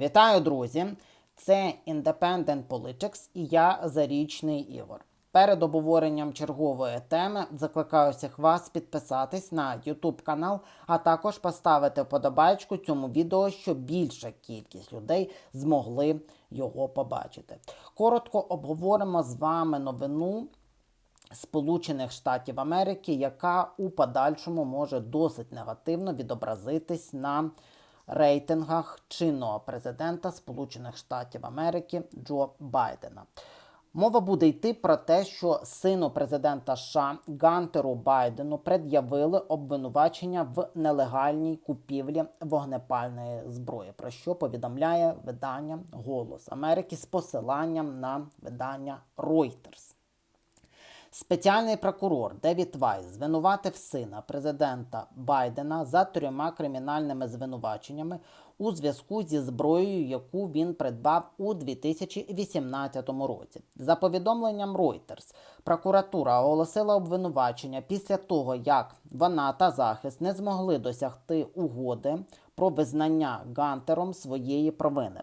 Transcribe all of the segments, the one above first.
Вітаю, друзі! Це Independent Politics і я Зарічний Ігор. Перед обговоренням чергової теми закликаю всіх вас підписатись на YouTube канал, а також поставити вподобайку цьому відео, щоб більша кількість людей змогли його побачити. Коротко обговоримо з вами новину Сполучених Штатів Америки, яка у подальшому може досить негативно відобразитись на рейтингах чинного президента Сполучених Штатів Америки Джо Байдена. Мова буде йти про те, що сину президента США Гантеру Байдену пред'явили обвинувачення в нелегальній купівлі вогнепальної зброї, про що повідомляє видання Голос Америки з посиланням на видання Reuters. Спеціальний прокурор Девід Вайс звинуватив сина президента Байдена за трьома кримінальними звинуваченнями у зв'язку зі зброєю, яку він придбав у 2018 році. За повідомленням Reuters, прокуратура оголосила обвинувачення після того, як вона та захист не змогли досягти угоди про визнання Гантером своєї провини.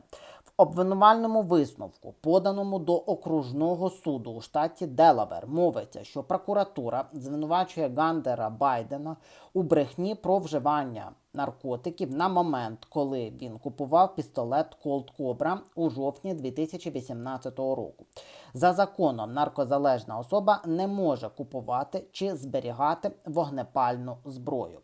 Обвинувальному висновку, поданому до окружного суду у штаті Делавер, мовиться, що прокуратура звинувачує Гандера Байдена у брехні про вживання наркотиків на момент, коли він купував пістолет Colt Cobra у жовтні 2018 року. За законом, наркозалежна особа не може купувати чи зберігати вогнепальну зброю.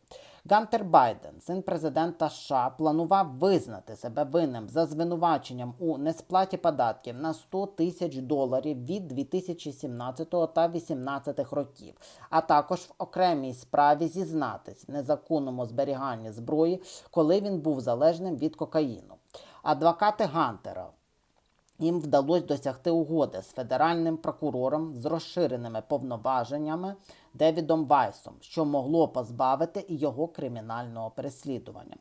Гантер Байден, син президента США, планував визнати себе винним за звинуваченням у несплаті податків на 100 тисяч доларів від 2017 та 2018 років, а також в окремій справі зізнатись в незаконному зберіганні зброї, коли він був залежним від кокаїну. Адвокати Гантера їм вдалося досягти угоди з федеральним прокурором з розширеними повноваженнями Девідом Вайсом, що могло позбавити його кримінального переслідування.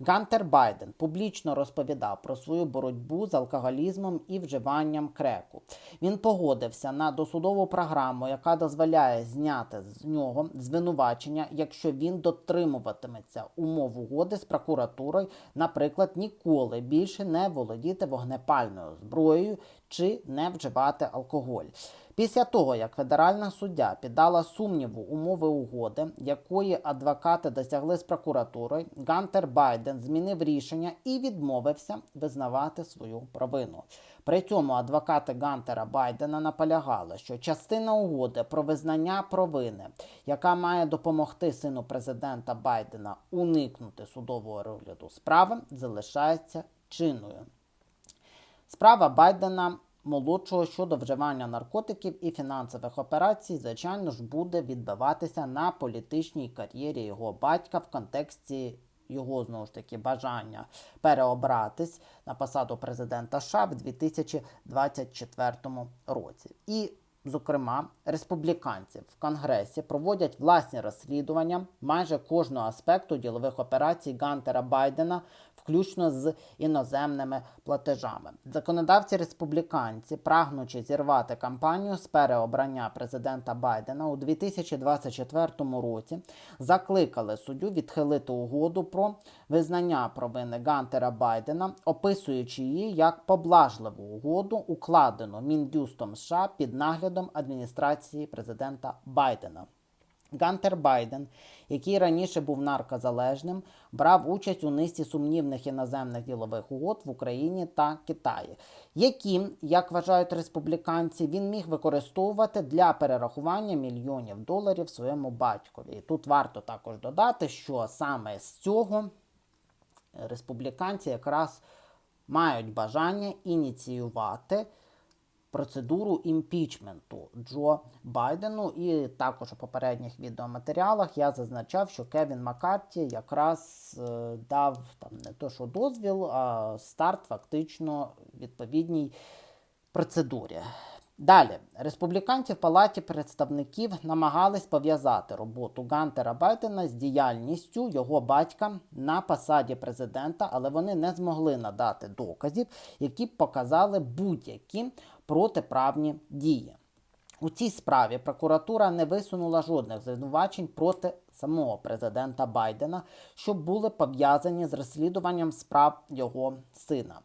Гантер Байден публічно розповідав про свою боротьбу з алкоголізмом і вживанням креку. Він погодився на досудову програму, яка дозволяє зняти з нього звинувачення, якщо він дотримуватиметься умов угоди з прокуратурою, наприклад, ніколи більше не володіти вогнепальною зброєю чи не вживати алкоголь. Після того, як федеральна суддя піддала сумніву умови угоди, якої адвокати досягли з прокуратурою, Гантер Байден змінив рішення і відмовився визнавати свою провину. При цьому адвокати Гантера Байдена наполягали, що частина угоди про визнання провини, яка має допомогти сину президента Байдена уникнути судового розгляду справи, залишається чинною. Справа Байдена молодшого щодо вживання наркотиків і фінансових операцій, звичайно ж, буде відбиватися на політичній кар'єрі його батька в контексті його знову ж таки бажання переобратись на посаду президента США в 2024 році. І Зокрема, республіканці в Конгресі проводять власні розслідування майже кожного аспекту ділових операцій Гантера Байдена, включно з іноземними платежами. Законодавці республіканці, прагнучи зірвати кампанію з переобрання президента Байдена у 2024 році, закликали суддю відхилити угоду про визнання провини Гантера Байдена, описуючи її як поблажливу угоду, укладену Міндюстом США під наглядом адміністрації президента Байдена. Гантер Байден, який раніше був наркозалежним, брав участь у низці сумнівних іноземних ділових угод в Україні та Китаї, які, як вважають республіканці, він міг використовувати для перерахування мільйонів доларів своєму батькові. І тут варто також додати, що саме з цього республіканці якраз мають бажання ініціювати процедуру імпічменту Джо Байдену. І також у попередніх відеоматеріалах я зазначав, що Кевін Маккарті якраз е, дав там не то, що дозвіл, а старт фактично відповідній процедурі. Далі, республіканці в Палаті представників намагались пов'язати роботу Гантера Байдена з діяльністю його батька на посаді президента, але вони не змогли надати доказів, які б показали будь-які протиправні дії. У цій справі прокуратура не висунула жодних звинувачень проти самого президента Байдена, що були пов'язані з розслідуванням справ його сина.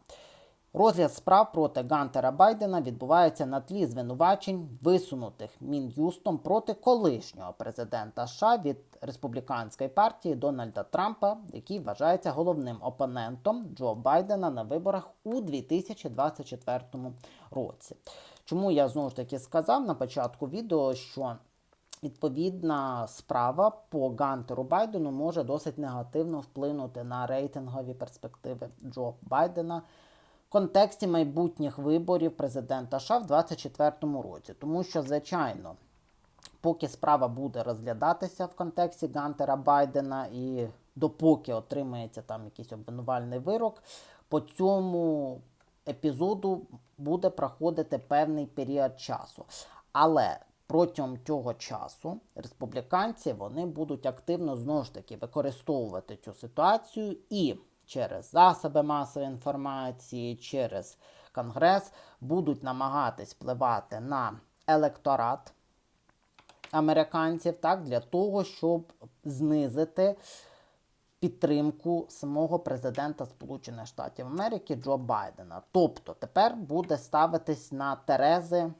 Розгляд справ проти Гантера Байдена відбувається на тлі звинувачень, висунутих Мін'юстом проти колишнього президента США від республіканської партії Дональда Трампа, який вважається головним опонентом Джо Байдена на виборах у 2024 році. Чому я знову ж таки сказав на початку відео, що Відповідна справа по Гантеру Байдену може досить негативно вплинути на рейтингові перспективи Джо Байдена контексті майбутніх виборів президента США в 2024 році. Тому що, звичайно, поки справа буде розглядатися в контексті Гантера Байдена і допоки отримається там якийсь обвинувальний вирок, по цьому епізоду буде проходити певний період часу. Але протягом цього часу республіканці вони будуть активно знову ж таки використовувати цю ситуацію і через засоби масової інформації, через Конгрес будуть намагатись впливати на електорат американців так, для того, щоб знизити підтримку самого президента Сполучених Штатів Америки Джо Байдена. Тобто тепер буде ставитись на Терези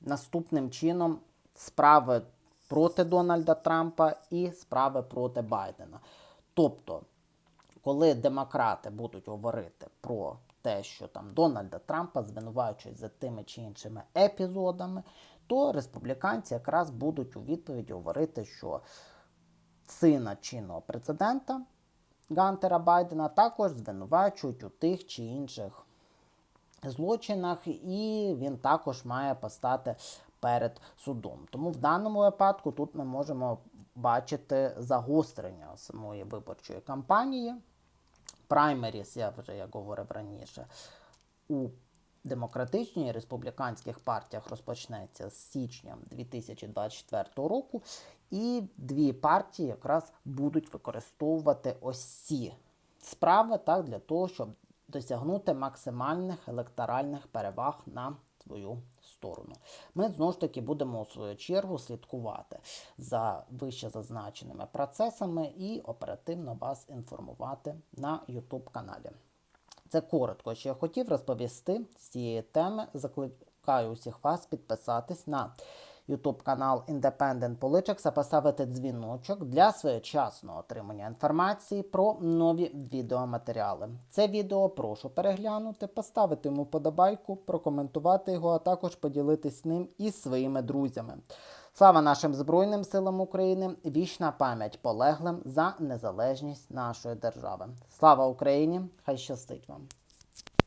наступним чином справи проти Дональда Трампа і справи проти Байдена. Тобто, коли демократи будуть говорити про те, що там Дональда Трампа звинувачують за тими чи іншими епізодами, то республіканці якраз будуть у відповіді говорити, що сина чинного президента Гантера Байдена також звинувачують у тих чи інших злочинах, і він також має постати перед судом. Тому в даному випадку тут ми можемо бачити загострення самої виборчої кампанії. Праймеріс, я вже як говорив раніше, у демократичній і республіканських партіях розпочнеться з січня 2024 року, і дві партії якраз будуть використовувати ось ці справи так, для того, щоб досягнути максимальних електоральних переваг на свою сторону. Ми знову ж таки будемо у свою чергу слідкувати за вище зазначеними процесами і оперативно вас інформувати на YouTube каналі. Це коротко, що я хотів розповісти з цієї теми. Закликаю усіх вас підписатись на YouTube канал Independent Politics, а поставити дзвіночок для своєчасного отримання інформації про нові відеоматеріали. Це відео прошу переглянути, поставити йому подобайку, прокоментувати його, а також поділитись ним із своїми друзями. Слава нашим Збройним силам України! Вічна пам'ять полеглим за незалежність нашої держави. Слава Україні! Хай щастить вам!